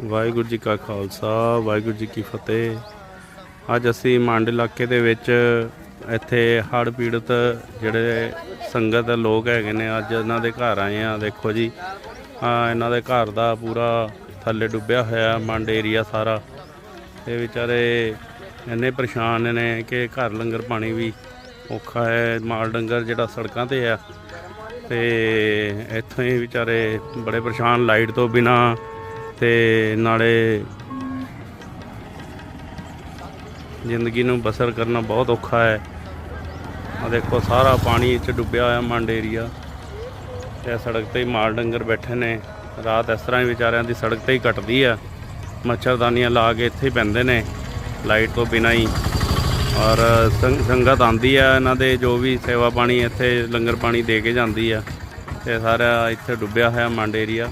ਵਾਹਿਗੁਰੂ ਜੀ ਕਾ ਖਾਲਸਾ, ਵਾਹਿਗੁਰੂ ਜੀ ਕੀ ਫਤਿਹ। ਅੱਜ ਅਸੀਂ ਮੰਡ ਇਲਾਕੇ ਦੇ ਵਿੱਚ ਇੱਥੇ ਹੜ੍ਹ ਪੀੜਤ ਜਿਹੜੇ ਸੰਗਤ ਲੋਕ ਹੈਗੇ ਨੇ, ਅੱਜ ਇਹਨਾਂ ਦੇ ਘਰ ਆਏ ਆ ਦੇਖੋ ਜੀ। ਆ ਇਹਨਾਂ ਦੇ ਘਰ ਦਾ ਪੂਰਾ ਥੱਲੇ ਡੁੱਬਿਆ ਹੋਇਆ ਮੰਡ ਏਰੀਆ ਸਾਰਾ। ਇਹ ਵਿਚਾਰੇ ਇੰਨੇ ਪਰੇਸ਼ਾਨ ਨੇ ਕਿ ਘਰ ਲੰਗਰ ਪਾਣੀ ਵੀ ਔਖਾ ਹੈ, ਮਾਲ ਡੰਗਰ ਜਿਹੜਾ ਸੜਕਾਂ ਤੇ ਆ। ਤੇ ਇੱਥੋਂ ਹੀ ਵਿਚਾਰੇ ਬੜੇ ਪਰੇਸ਼ਾਨ, ਲਾਈਟ ਤੋਂ ਬਿਨਾ ਤੇ ਨਾਲੇ ਜ਼ਿੰਦਗੀ ਨੂੰ ਬਸਰ ਕਰਨਾ ਬਹੁਤ ਔਖਾ ਹੈ। ਆ ਦੇਖੋ, ਸਾਰਾ ਪਾਣੀ ਚ ਡੁੱਬਿਆ ਹੋਇਆ ਮੰਡ ਏਰੀਆ। ਤੇ ਸੜਕ ਤੇ ਹੀ ਮਾਲ ਡੰਗਰ ਬੈਠੇ ਨੇ। ਰਾਤ ਇਸ ਤਰ੍ਹਾਂ ਹੀ ਵਿਚਾਰਿਆਂ ਦੀ ਸੜਕ ਤੇ ਹੀ ਕੱਟਦੀ ਆ। ਮੱਛਰਦਾਨੀਆਂ ਲਾ ਕੇ ਇੱਥੇ ਹੀ ਪੈਂਦੇ ਨੇ, ਲਾਈਟ ਤੋਂ ਬਿਨਾਂ ਹੀ। ਔਰ ਸੰਗਤ ਆਂਦੀ ਆ ਇਹਨਾਂ ਦੇ, ਜੋ ਵੀ ਸੇਵਾ ਪਾਣੀ ਇੱਥੇ ਲੰਗਰ ਪਾਣੀ ਦੇ ਕੇ ਜਾਂਦੀ ਆ। ਤੇ ਸਾਰਾ ਇੱਥੇ ਡੁੱਬਿਆ ਹੋਇਆ ਮੰਡ ਏਰੀਆ।